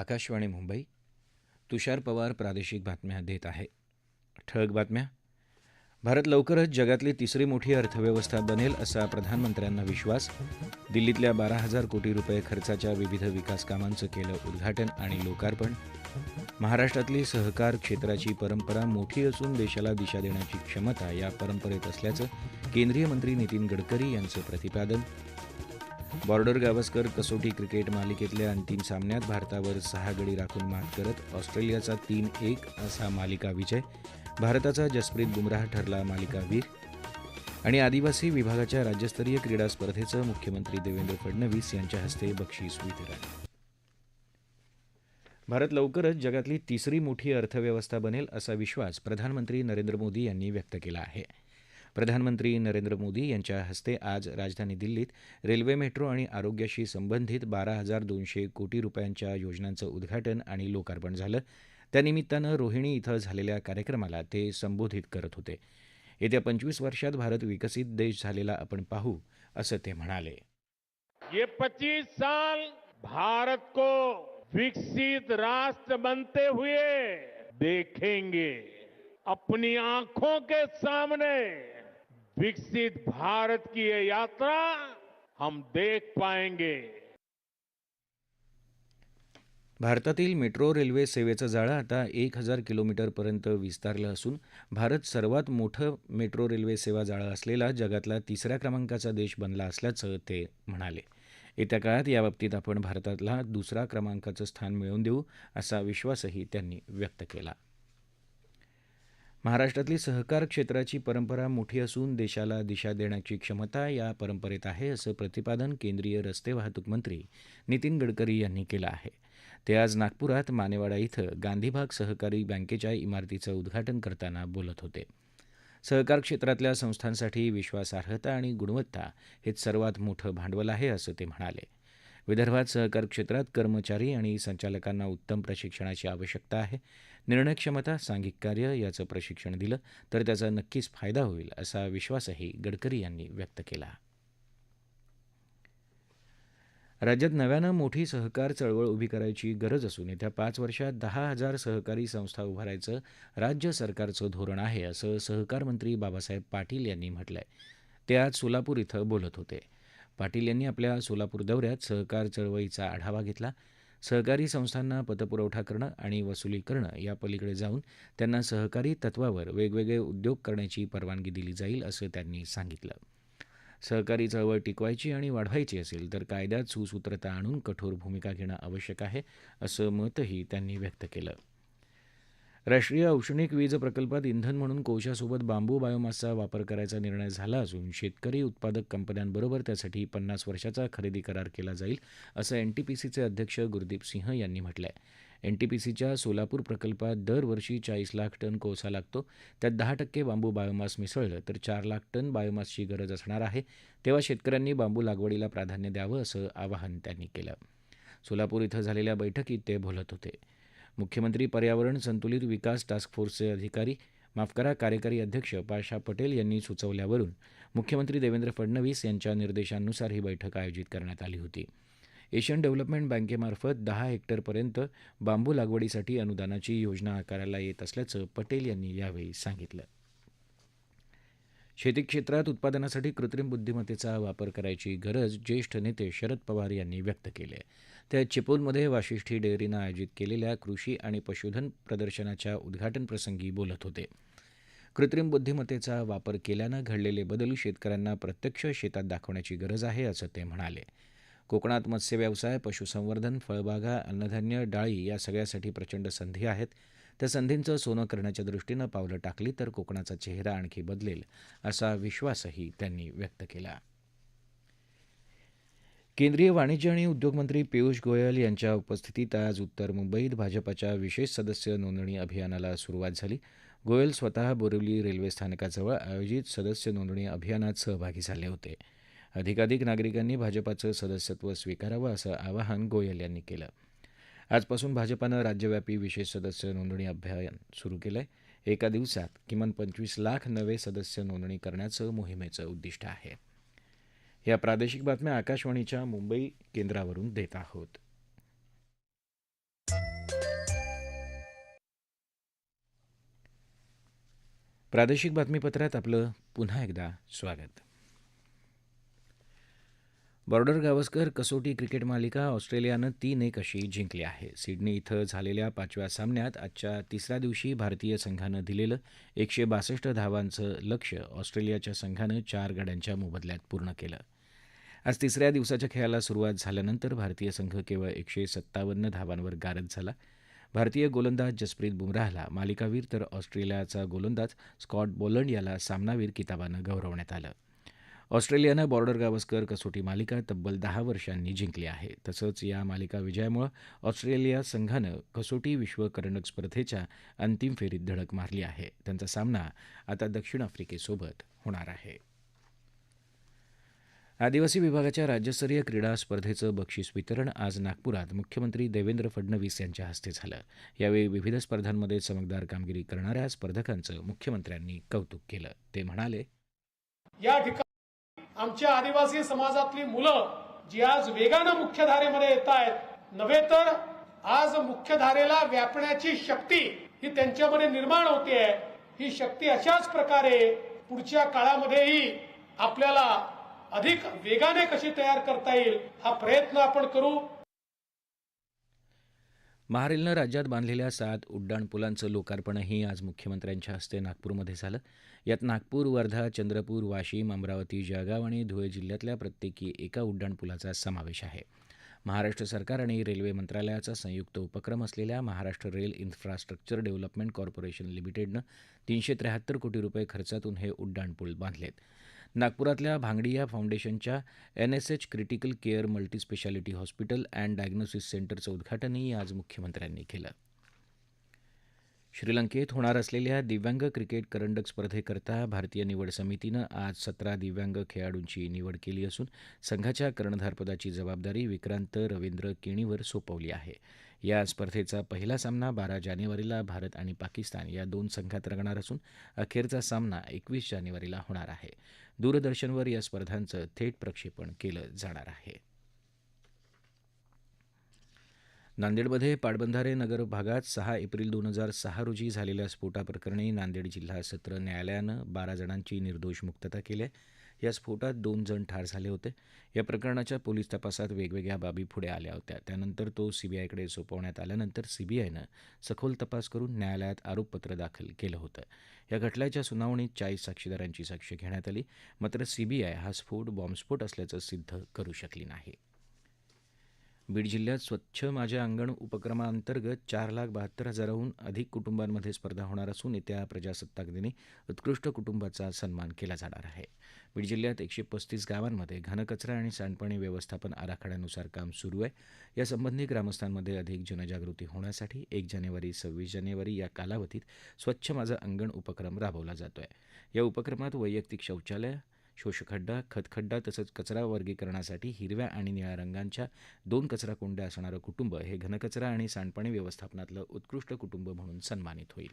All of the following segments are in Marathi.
आकाशवाणी मुंबई तुषार पवार प्रादेशिक बातम्या देत आहे. ठळक बातम्या. भारत लवकरच जगातली तिसरी मोठी अर्थव्यवस्था बनेल असा प्रधानमंत्र्यांना विश्वास. दिल्लीतल्या बारा हजार कोटी रुपये खर्चाच्या विविध विकास कामांचं केलं उद्घाटन आणि लोकार्पण. महाराष्ट्रातली सहकार क्षेत्राची परंपरा मोठी असून देशाला दिशा देण्याची क्षमता या परंपरेत असल्याचं केंद्रीय मंत्री नितीन गडकरी यांचं प्रतिपादन. बॉर्डर गावस्कर कसोटी क्रिकेट मालिकेतल्या अंतिम सामन्यात भारतावर सहा गडी राखून मात करत ऑस्ट्रेलियाचा तीन एक असा मालिका विजय. भारताचा जसप्रीत बुमराह ठरला मालिकावीर आणि आदिवासी विभागाच्या राज्यस्तरीय क्रीडा स्पर्धेचं मुख्यमंत्री देवेंद्र फडणवीस यांच्या हस्ते बक्षीस वितरण. भारत लवकरच जगातली तिसरी मोठी अर्थव्यवस्था बनेल असा विश्वास प्रधानमंत्री नरेंद्र मोदी यांनी व्यक्त केला आहे. प्रधानमंत्री नरेंद्र मोदी यांच्या हस्ते आज राजधानी दिल्लीत रेल्वे मेट्रो आणि आरोग्याशी संबंधित बारा हजार दोनशे कोटी रुपयांच्या योजनांचं उद्घाटन आणि लोकार्पण झालं. त्यानिमित्तानं रोहिणी इथं झालेल्या कार्यक्रमाला ते संबोधित करत होते. येत्या पंचवीस वर्षात भारत विकसित देश झालेला आपण पाहू असं ते म्हणाले. ये 25 साल भारत को विकसित राष्ट्र बनते हुए देखेंगे। अपनी आंखों के सामने विकसित भारत की ये यात्रा हम देख पाएंगे। भारतातील मेट्रो रेल्वे सेवेचं जाळं आता एक हजार किलोमीटरपर्यंत विस्तारलं असून भारत सर्वात मोठं मेट्रो रेल्वे सेवा जाळं असलेला जगातला तिसऱ्या क्रमांकाचा देश बनला असल्याचं ते म्हणाले. येत्या काळात याबाबतीत आपण भारताला दुसरा क्रमांकाचं स्थान मिळवून देऊ असा विश्वासही त्यांनी व्यक्त केला. महाराष्ट्रातली सहकार क्षेत्राची परंपरा मोठी असून देशाला दिशा देण्याची क्षमता या परंपरेत आहे असं प्रतिपादन केंद्रीय रस्ते वाहतूक मंत्री नितीन गडकरी यांनी केलं आहे. ते आज नागपुरात मानेवाडा इथं गांधीभाग सहकारी बँकेच्या इमारतीचं उद्घाटन करताना बोलत होते. सहकार क्षेत्रातल्या संस्थांसाठी विश्वासार्हता आणि गुणवत्ता हेच सर्वात मोठं भांडवल आहे असं ते म्हणाले. विदर्भात सहकार क्षेत्रात कर्मचारी आणि संचालकांना उत्तम प्रशिक्षणाची आवश्यकता आहे. निर्णय क्षमता सांघिक कार्य याचं प्रशिक्षण दिलं तर त्याचा नक्कीच फायदा होईल असा विश्वासही गडकरी यांनी व्यक्त केला. राज्यात नव्यानं मोठी सहकार चळवळ उभी करायची गरज असून येत्या पाच वर्षात दहा हजार सहकारी संस्था उभारायचं राज्य सरकारचं धोरण आहे असं सहकार मंत्री बाबासाहेब पाटील यांनी म्हटलंय. ते आज सोलापूर इथं बोलत होते. पाटील यांनी आपल्या सोलापूर दौऱ्यात सहकार चळवळीचा आढावा घेतला. सहकारी संस्थांना पतपुरवठा करणं आणि वसुली करणं या पलीकडे जाऊन त्यांना सहकारी तत्वावर वेगवेगळे उद्योग करण्याची परवानगी दिली जाईल असं त्यांनी सांगितलं. सहकारी चळवळ टिकवायची आणि वाढवायची असेल तर कायद्यात सुसूत्रता आणून कठोर भूमिका घेणं आवश्यक आहे असं मतही त्यांनी व्यक्त केलं. राष्ट्रीय औष्णिक वीज प्रकल्पात इंधन म्हणून कोळशासोबत बांबू बायोमासचा वापर करायचा निर्णय झाला असून शेतकरी उत्पादक कंपन्यांबरोबर त्यासाठी पन्नास वर्षाचा खरेदी करार केला जाईल असं एनटीपीसीचे अध्यक्ष गुरदीप सिंह यांनी म्हटलं आहे एनटीपीसीच्या सोलापूर प्रकल्पात दरवर्षी चाळीस लाख टन कोळसा लागतो. त्यात दहा टक्के बांबू बायोमास मिसळलं तर चार लाख टन बायोमासची गरज असणार आहे. तेव्हा शेतकऱ्यांनी बांबू लागवडीला प्राधान्य द्यावं असं आवाहन त्यांनी केलं. सोलापूर इथं झालेल्या बैठकीत ते बोलत होते. मुख्यमंत्री पर्यावरण संतुलित विकास टास्क फोर्सचे अधिकारी माफ करा कार्यकारी अध्यक्ष पाशा पटेल यांनी सुचवल्यावरून मुख्यमंत्री देवेंद्र फडणवीस यांच्या निर्देशांनुसार ही बैठक आयोजित करण्यात आली होती. एशियन डेव्हलपमेंट बँकेमार्फत दहा हेक्टरपर्यंत बांबू लागवडीसाठी अनुदानाची योजना आकाराला येत असल्याचं पटेल यांनी यावेळी सांगितलं. शेती क्षेत्रात उत्पादनासाठी कृत्रिम बुद्धिमत्तेचा वापर करायची गरज ज्येष्ठ नेते शरद पवार यांनी व्यक्त केली आहे ते चिपळूणमध्ये वाशिष्ठी डेअरीनं आयोजित केलेल्या कृषी आणि पशुधन प्रदर्शनाच्या उद्घाटनप्रसंगी बोलत होते. कृत्रिम बुद्धिमत्तेचा वापर केल्यानं घडलेले बदल शेतकऱ्यांना प्रत्यक्ष शेतात दाखवण्याची गरज आहे असं ते म्हणाले. कोकणात मत्स्यव्यवसाय पशुसंवर्धन फळबागा अन्नधान्य डाळी या सगळ्यासाठी प्रचंड संधी आहेत. त्या संधींचं सोनं करण्याच्या दृष्टीनं पावलं टाकली तर कोकणाचा चेहरा आणखी बदलेल असा विश्वासही त्यांनी व्यक्त केला. केंद्रीय वाणिज्य आणि उद्योग मंत्री पियुष गोयल यांच्या उपस्थितीत आज उत्तर मुंबईत भाजपाच्या विशेष सदस्य नोंदणी अभियानाला सुरुवात झाली. गोयल स्वतः बोरिवली रेल्वे स्थानकाजवळ आयोजित सदस्य नोंदणी अभियानात सहभागी झाले होते. अधिकाधिक नागरिकांनी भाजपाचं सदस्यत्व स्वीकारावं असं आवाहन गोयल यांनी केलं. आजपासून भाजपानं राज्यव्यापी विशेष सदस्य नोंदणी अभियान सुरू केलंय. एका दिवसात किमान पंचवीस लाख नवे सदस्य नोंदणी करण्याचं मोहिमेचं उद्दिष्ट आहे. या प्रादेशिक बातम्या आकाशवाणीच्या मुंबई केंद्रावरून देत आहोत. प्रादेशिक बातमीपत्रात आपलं पुन्हा एकदा स्वागत. बॉर्डर गावस्कर कसोटी क्रिकेट मालिका ऑस्ट्रेलियानं तीन एक अशी जिंकली आहे. सिडनी इथं झालेल्या पाचव्या सामन्यात आजच्या तिसऱ्या दिवशी भारतीय संघानं दिलेलं एकशे बासष्ट धावांचं लक्ष ऑस्ट्रेलियाच्या संघानं चार गड्यांच्या मोबदल्यात पूर्ण केलं. आज तिसऱ्या दिवसाच्या खेळाला सुरुवात झाल्यानंतर भारतीय संघ केवळ एकशे सत्तावन्न धावांवर गारद झाला. भारतीय गोलंदाज जसप्रीत बुमराहला मालिकावीर तर ऑस्ट्रेलियाचा गोलंदाज स्कॉट बोलंड याला सामनावीर किताबानं गौरवण्यात आलं. ऑस्ट्रेलियानं बॉर्डर गावस्कर कसोटी मालिका तब्बल दहा वर्षांनी जिंकली आहे. तसंच या मालिका विजयामुळे ऑस्ट्रेलिया संघानं कसोटी विश्व करंडक स्पर्धेच्या अंतिम फेरीत धडक मारली आहे. त्यांचा सामना आता दक्षिण आफ्रिकेसोबत होणार आहे. आदिवासी विभागाच्या राज्यस्तरीय क्रीडा स्पर्धेचं बक्षीस वितरण आज नागपुरात मुख्यमंत्री देवेंद्र फडणवीस यांच्या हस्ते झालं. यावेळी विविध स्पर्धांमध्ये चमकदार कामगिरी करणाऱ्या स्पर्धकांचं मुख्यमंत्र्यांनी कौतुक केलं. ते म्हणाले या ठिकाणी आमच्या आदिवासी समाजातली मुलं जी आज वेगानं मुख्यधारेमध्ये येत आहेत नव्हे तर आज मुख्यधारेला व्यापण्याची शक्ती ही त्यांच्यामध्ये निर्माण होते ही शक्ती अशाच प्रकारे पुढच्या काळामध्येही आपल्याला अधिक वेगाने कशी तयार करता येईल हा प्रयत्न आपण करू. महारेलनं राज्यात बांधलेल्या सात उड्डाणपुलांचं लोकार्पणही आज मुख्यमंत्र्यांच्या हस्ते नागपूरमध्ये झालं. यात नागपूर वर्धा चंद्रपूर वाशिम अमरावती जळगाव आणि धुळे जिल्ह्यातल्या प्रत्येकी एका उड्डाणपुलाचा समावेश आहे. महाराष्ट्र सरकार आणि रेल्वे मंत्रालयाचा संयुक्त उपक्रम असलेल्या Maharashtra rail infrastructure development corporation लिमिटेडनं तीनशे त्र्याहत्तर कोटी रुपये खर्चातून हे उड्डाणपूल बांधलेत. नागपुरातल्या भांगडिया फाउंडेशनच्या N S H critical care multispeciality hospital and diagnosis सेंटरचं उद्घाटनही आज मुख्यमंत्र्यांनी केलं. श्रीलंकेत होणार असलेल्या दिव्यांग क्रिकेट करंडक स्पर्धेकरता भारतीय निवड समितीनं आज सतरा दिव्यांग खेळाडूंची निवड केली असून संघाच्या कर्णधारपदाची जबाबदारी विक्रांत रवींद्र केणीवर सोपवली आहे. या स्पर्धेचा पहिला सामना बारा जानेवारीला भारत आणि पाकिस्तान या दोन संघात रंगणार असून अखेरचा सामना एकवीस जानेवारीला होणार आहे. दूरदर्शनवर या स्पर्धांचं थेट प्रक्षेपण केलं जाणार आहे. नांदेडमध्ये पाटबंधारे नगर भागात सहा एप्रिल दोन हजार सहा रोजी झालेल्या स्फोटाप्रकरणी नांदेड जिल्हा सत्र न्यायालयानं बारा जणांची निर्दोष मुक्तता केली आहे. या स्फोटात दोन जण ठार झाले होते. या प्रकरणाच्या पोलीस तपासात वेगवेगळ्या बाबी पुढे आल्या होत्या. त्यानंतर तो सीबीआयकडे सोपवण्यात आल्यानंतर सीबीआयनं सखोल तपास करून न्यायालयात आरोपपत्र दाखल केलं होतं. या खटल्याच्या सुनावणीत चाळीस साक्षीदारांची साक्ष घेण्यात आली मात्र सीबीआय हा स्फोट बॉम्बस्फोट असल्याचं सिद्ध करू शकली नाही. बीड जिल्ह्यात स्वच्छ माझ्या अंगण उपक्रमाअंतर्गत चार लाख बहात्तर हजाराहून अधिक कुटुंबांमध्ये स्पर्धा होणार असून येत्या प्रजासत्ताक दिनी उत्कृष्ट कुटुंबाचा सन्मान केला जाणार आहे. बीड जिल्ह्यात एकशे पस्तीस गावांमध्ये घनकचरा आणि सांडपाणी व्यवस्थापन आराखड्यानुसार काम सुरू आहे. यासंबंधी ग्रामस्थांमध्ये अधिक जनजागृती होण्यासाठी एक जानेवारी सव्वीस जानेवारी या कालावधीत स्वच्छ माझं अंगण उपक्रम राबवला जातोय. या उपक्रमात वैयक्तिक शौचालय शोषखड्डा खतखड्डा तसंच कचरा वर्गीकरणासाठी हिरव्या आणि निळ्या रंगांच्या दोन कचरा कोंड्या असणारं कुटुंब हे घनकचरा आणि सांडपाणी व्यवस्थापनातलं उत्कृष्ट कुटुंब म्हणून सन्मानित होईल.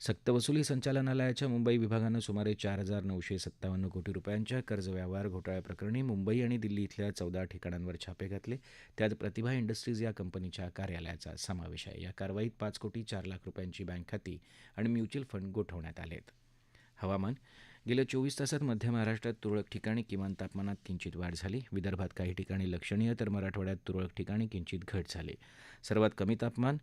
सक्तवसुली संचालनालयाच्या मुंबई विभागानं सुमारे चार हजार नऊशे सत्तावन्न कोटी रुपयांच्या कर्ज व्यवहार घोटाळ्याप्रकरणी मुंबई आणि दिल्ली इथल्या चौदा ठिकाणांवर छापे घातले. त्यात प्रतिभा इंडस्ट्रीज या कंपनीच्या कार्यालयाचा समावेश आहे. या कारवाईत पाच कोटी चार लाख रुपयांची बँक खाती आणि म्युच्युअल फंड गोठवण्यात आलेत. हवामान गेल्या चोवीस तासात मध्य महाराष्ट्रात तुरळक ठिकाणी किमान तापमानात किंचित वाढ झाली. विदर्भात काही ठिकाणी लक्षणीय तर मराठवाड्यात तुरळक ठिकाणी किंचित घट झाली. सर्वात कमी तापमान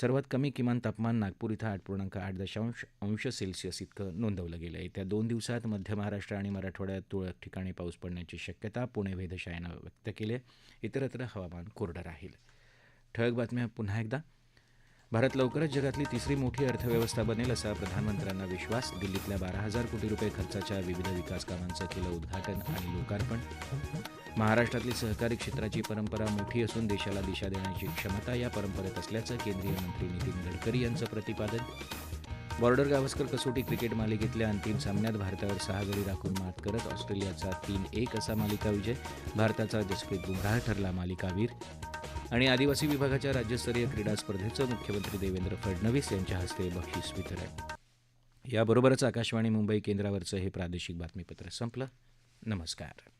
सर्वात कमी किमान तापमान नागपूर इथं आठ पूर्णांक आठ दशांश अंश सेल्सिअस इतकं नोंदवलं गेलं येत्या दोन दिवसात मध्य महाराष्ट्र आणि मराठवाड्यात तुरळक ठिकाणी पाऊस पडण्याची शक्यता पुणे वेधशाळेनं व्यक्त केली आहे. इतरत्र हवामान कोरडं राहील. ठळक बातम्या पुन्हा एकदा. भारत लवकरच जगातली तिसरी मोठी अर्थव्यवस्था बनेल असा प्रधानमंत्र्यांना विश्वास. दिल्लीतल्या बारा हजार कोटी रुपये खर्चाच्या विविध विकास कामांचं केलं उद्घाटन आणि लोकार्पण. महाराष्ट्रातली सहकारी क्षेत्राची परंपरा मोठी असून देशाला दिशा देण्याची क्षमता या परंपरेत असल्याचं केंद्रीय मंत्री नितीन गडकरी यांचं प्रतिपादन. बॉर्डर गावस्कर कसोटी क्रिकेट मालिकेतल्या अंतिम सामन्यात भारतावर सहा गडी राखून मात करत ऑस्ट्रेलियाचा तीन एक असा मालिका विजय भारताचा जसप्रीत बुमराह ठरला मालिकावीर. आणि आदिवासी विभागाच्या राज्यस्तरीय क्रीडा स्पर्धेचं मुख्यमंत्री देवेंद्र फडणवीस यांच्या हस्ते बक्षीस वितरण. याबरोबरच आकाशवाणी मुंबई केंद्रावरचं हे प्रादेशिक बातमीपत्र संपलं. नमस्कार.